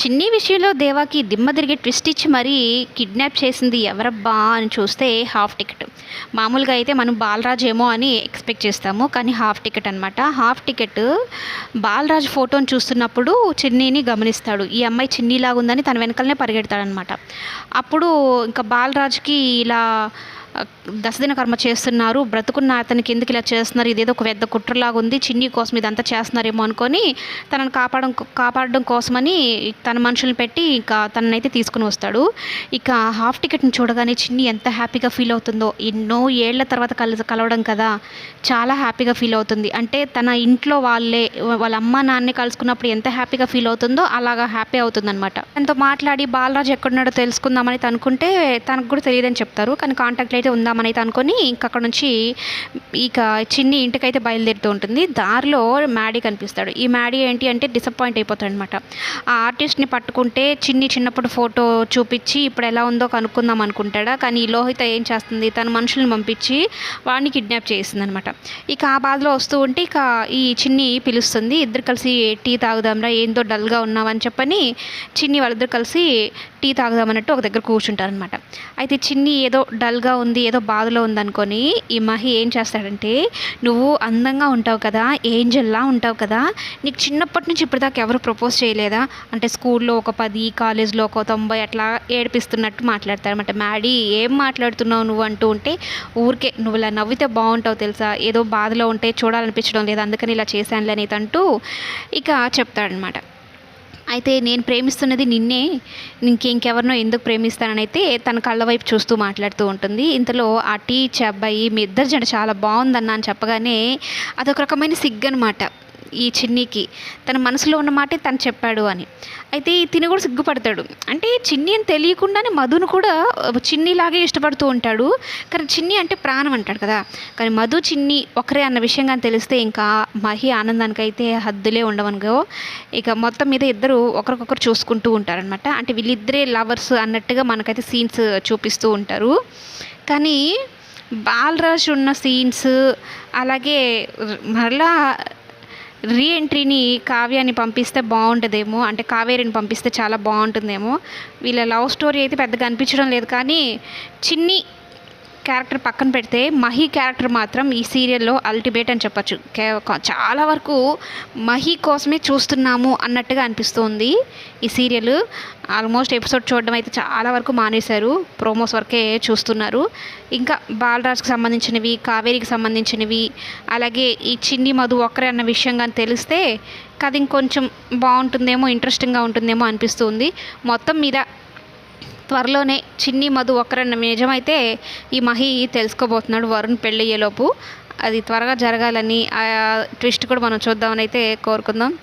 చిన్ని విషయంలో దేవాకి దిమ్మ తిరిగి ట్విస్ట్ ఇచ్చి మరీ కిడ్నాప్ చేసింది ఎవరబ్బా అని చూస్తే హాఫ్ టికెట్. మామూలుగా అయితే మనం బాలరాజ్ ఏమో అని ఎక్స్పెక్ట్ చేస్తాము కానీ హాఫ్ టికెట్ అనమాట హాఫ్ టికెట్ బాలరాజ్ ఫోటోని చూస్తున్నప్పుడు చిన్నీని గమనిస్తాడు. ఈ అమ్మాయి చిన్నీలాగుందని తన వెనకలనే పరిగెడతాడనమాట అప్పుడు ఇంకా బాలరాజ్కి ఇలా దశదిన కర్మ చేస్తున్నారు బ్రతుకున్న అతనికి ఎందుకు ఇలా చేస్తున్నారు ఇదేదో ఒక పెద్ద కుట్రలాగా ఉంది చిన్ని కోసం ఇదంతా చేస్తున్నారేమో అనుకొని తనను కాపాడడం కాపాడడం కోసమని తన మనుషుల్ని పెట్టి ఇంకా తననైతే తీసుకుని వస్తాడు. ఇక హాఫ్ టికెట్ని చూడగానే చిన్ని ఎంత హ్యాపీగా ఫీల్ అవుతుందో ఎన్నో ఏళ్ళ తర్వాత కల కలవడం కదా చాలా హ్యాపీగా ఫీల్ అవుతుంది. అంటే తన ఇంట్లో వాళ్ళే వాళ్ళ అమ్మ నాన్నే కలుసుకున్నప్పుడు ఎంత హ్యాపీగా ఫీల్ అవుతుందో అలాగా హ్యాపీ అవుతుందన్నమాట. తనతో మాట్లాడి బాలరాజు ఎక్కడున్నాడో తెలుసుకుందామని అనుకుంటే తనకు కూడా తెలియదని చెప్తారు కానీ కాంటాక్ట్ అయితే ఉందామని అయితే అనుకొని ఇంక అక్కడ నుంచి ఇక చిన్ని ఇంటికైతే బయలుదేరుతూ ఉంటుంది. దారిలో మ్యాడీ కనిపిస్తాడు. ఈ మ్యాడీ ఏంటి అంటే డిసప్పాయింట్ అయిపోతాడు అనమాట ఆ ఆర్టిస్ట్ని పట్టుకుంటే చిన్ని చిన్నప్పుడు ఫోటో చూపించి ఇప్పుడు ఎలా ఉందో కనుక్కుందాం అనుకుంటాడా? కానీ ఈ లోహిత ఏం చేస్తుంది? తన మనుషుల్ని పంపించి వాడిని కిడ్నాప్ చేస్తుంది అనమాట ఇక ఆ బాధలో వస్తూ ఉంటే ఇక ఈ చిన్ని పిలుస్తుంది. ఇద్దరు కలిసి టీ తాగుదాంరా ఏందో డల్గా ఉన్నామని చెప్పని చిన్ని వాళ్ళిద్దరు కలిసి టీ తాగుదామన్నట్టు ఒక దగ్గర కూర్చుంటారనమాట. అయితే చిన్ని ఏదో డల్గా ఉంది ఏదో బాధలో ఉందనుకొని ఈ మహి ఏం చేస్తాడంటే నువ్వు అందంగా ఉంటావు కదా ఏంజల్లా ఉంటావు కదా నీకు చిన్నప్పటి నుంచి ఇప్పటిదాకా ఎవరు ప్రపోజ్ చేయలేదా? అంటే స్కూల్లో ఒక పది కాలేజ్లో ఒక తొంభై అట్లా ఏడిపిస్తున్నట్టు మాట్లాడతారనమాట మ్యాడీ ఏం మాట్లాడుతున్నావు నువ్వు? అంటూ ఉంటే ఊరికే నువ్వు ఇలా నవ్వితే బాగుంటావు తెలుసా? ఏదో బాధలో ఉంటే చూడాలనిపించడం లేదు అందుకని ఇలా చేశానులే అనేది అంటూ ఇక చెప్తాడనమాట అయితే నేను ప్రేమిస్తున్నది నిన్నే ఇంకెవరినో ఎందుకు ప్రేమిస్తానని అయితే తన కళ్ళ వైపు చూస్తూ మాట్లాడుతూ ఉంటుంది. ఇంతలో ఆ టీచ్ అబ్బాయి మీ ఇద్దరు జంట చాలా బాగుందన్న అని చెప్పగానే అదొక రకమైన సిగ్గు అనమాట ఈ చిన్నికి. తన మనసులో ఉన్న మాటే తను చెప్పాడు అని. అయితే ఈ తిని కూడా సిగ్గుపడతాడు. అంటే చిన్ని అని తెలియకుండానే మధును కూడా చిన్నిలాగే ఇష్టపడుతూ ఉంటాడు. కానీ చిన్ని అంటే ప్రాణం అంటాడు కదా. కానీ మధు చిన్ని ఒకరే అన్న విషయం కానీ తెలిస్తే ఇంకా మహి ఆనందానికి అయితే హద్దులే ఉండవనుగో ఇక మొత్తం మీద ఇద్దరు ఒకరికొకరు చూసుకుంటూ ఉంటారనమాట అంటే వీళ్ళిద్దరే లవర్స్ అన్నట్టుగా మనకైతే సీన్స్ చూపిస్తూ ఉంటారు. కానీ బాలరాజ్ ఉన్న సీన్స్ అలాగే మరలా రీఎంట్రీని కావ్యాన్ని పంపిస్తే బాగుంటుందేమో అంటే కావేరిని పంపిస్తే చాలా బాగుంటుందేమో. వీళ్ళ లవ్ స్టోరీ అయితే పెద్దగా అనిపించడం లేదు కానీ చిన్ని క్యారెక్టర్ పక్కన పెడితే మహి క్యారెక్టర్ మాత్రం ఈ సీరియల్లో అల్టిమేట్ అని చెప్పచ్చు. చాలా వరకు మహి కోసమే చూస్తున్నాము అన్నట్టుగా అనిపిస్తుంది ఈ సీరియల్. ఆల్మోస్ట్ ఎపిసోడ్ చూడడం అయితే చాలా వరకు మానేశారు. ప్రోమోస్ వరకే చూస్తున్నారు. ఇంకా బాలరాజ్కి సంబంధించినవి కావేరికి సంబంధించినవి అలాగే ఈ చిన్ని మధు ఒక్కరే అన్న విషయం కానీ తెలిస్తే కథ ఇంకొంచెం బాగుంటుందేమో ఇంట్రెస్టింగ్గా ఉంటుందేమో అనిపిస్తుంది. మొత్తం మీద త్వరలోనే చిన్ని మధు ఒకరన్న నిజమైతే ఈ మహి తెలుసుకోబోతున్నాడు వరుణ్ పెళ్ళయ్యేలోపు. అది త్వరగా జరగాలని ఆ ట్విస్ట్ కూడా మనం చూద్దామని అయితే కోరుకుందాం.